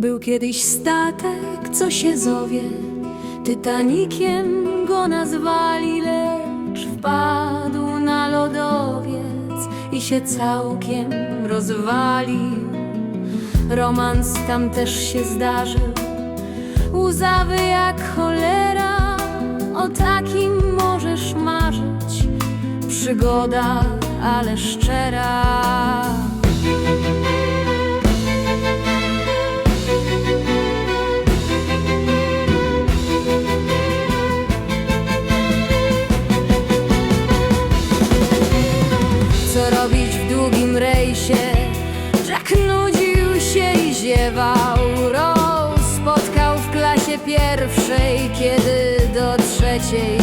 Był kiedyś statek, co się zowie Tytanikiem go nazwali, lecz wpadł na lodowiec i się całkiem rozwalił. Romans tam też się zdarzył, łzawy jak cholera. O takim możesz marzyć, przygoda, ale szczera. Ziewał. Rose spotkał w klasie pierwszej, kiedy do trzeciej.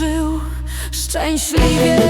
żył szczęśliwie.